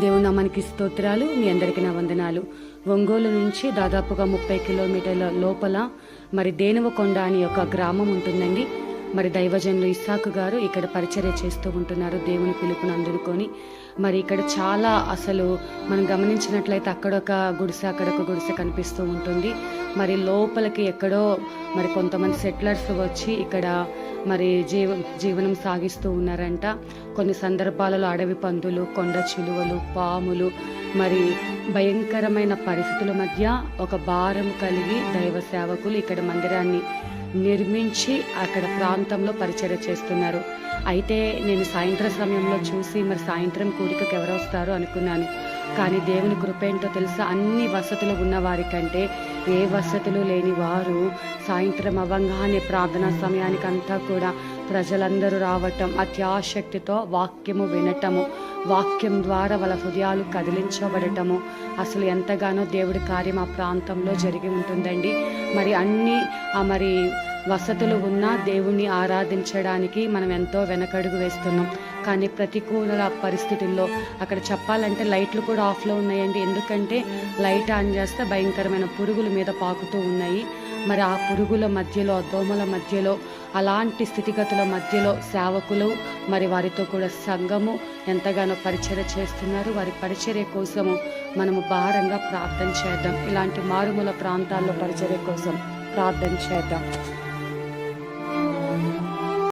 దేవుని నామానికి స్తోత్రాలు. మీ అందరికీ నా వందనాలు. ఒంగోలు నుంచి దాదాపుగా ముప్పై కిలోమీటర్ల లోపల మరి దేనువకొండ అని ఒక గ్రామం ఉంటుందండి. మరి దైవజనులు ఇస్సాకు గారు ఇక్కడ పరిచర్య చేస్తూ ఉంటున్నారు దేవుని పిలుపుని అందుకొని. మరి ఇక్కడ చాలా అసలు మనం గమనించినట్లయితే అక్కడొక గుడిసె అక్కడొక గుడిసె కనిపిస్తూ ఉంటుంది. మరి లోపలికి ఎక్కడో మరి కొంతమంది సెటిలర్స్ వచ్చి ఇక్కడ మరి జీవ జీవనం సాగిస్తూ ఉన్నారంట. కొన్ని సందర్భాలలో అడవి పందులు కొండ చిలువలు పాములు మరి భయంకరమైన పరిస్థితుల మధ్య ఒక భారం కలిగి దైవ సేవకులు ఇక్కడ మందిరాన్ని నిర్మించి అక్కడ ప్రాంతంలో పరిచర్య చేస్తున్నారు. అయితే నేను సాయంత్రం సమయంలో చూసి మరి సాయంత్రం కూడికకి ఎవరు వస్తారు అనుకున్నాను. కానీ దేవుని కృప ఏంటో తెలుసా? అన్ని వసతులు ఉన్నవారికంటే ఏ వసతులు లేని వారు సాయంత్రం అవ్వంగానే ప్రార్థనా సమయానికంతా కూడా ప్రజలందరూ రావటం అత్యాశక్తితో వాక్యము వినటము వాక్యం ద్వారా వాళ్ళ హృదయాలు కదిలించబడటము అసలు ఎంతగానో దేవుడి కార్యం ఆ ప్రాంతంలో జరిగి ఉంటుందండి. మరి అన్ని మరి వసతులు ఉన్నా దేవుణ్ణి ఆరాధించడానికి మనం ఎంతో వెనకడుగు వేస్తున్నాం. కానీ ప్రతికూల పరిస్థితుల్లో అక్కడ చెప్పాలంటే లైట్లు కూడా ఆఫ్లో ఉన్నాయండి. ఎందుకంటే లైట్ ఆన్ చేస్తే భయంకరమైన పురుగుల మీద పాకుతూ ఉన్నాయి. మరి ఆ పురుగుల మధ్యలో దోమల మధ్యలో అలాంటి స్థితిగతుల మధ్యలో సేవకులు మరి వారితో కూడా సంఘము ఎంతగానో పరిచర్య చేస్తున్నారు. వారి పరిచర్య కోసము మనము భారంగా ప్రార్థన చేద్దాం. ఇలాంటి మారుమూల ప్రాంతాల్లో పరిచర్య కోసం ప్రార్థన చేద్దాం.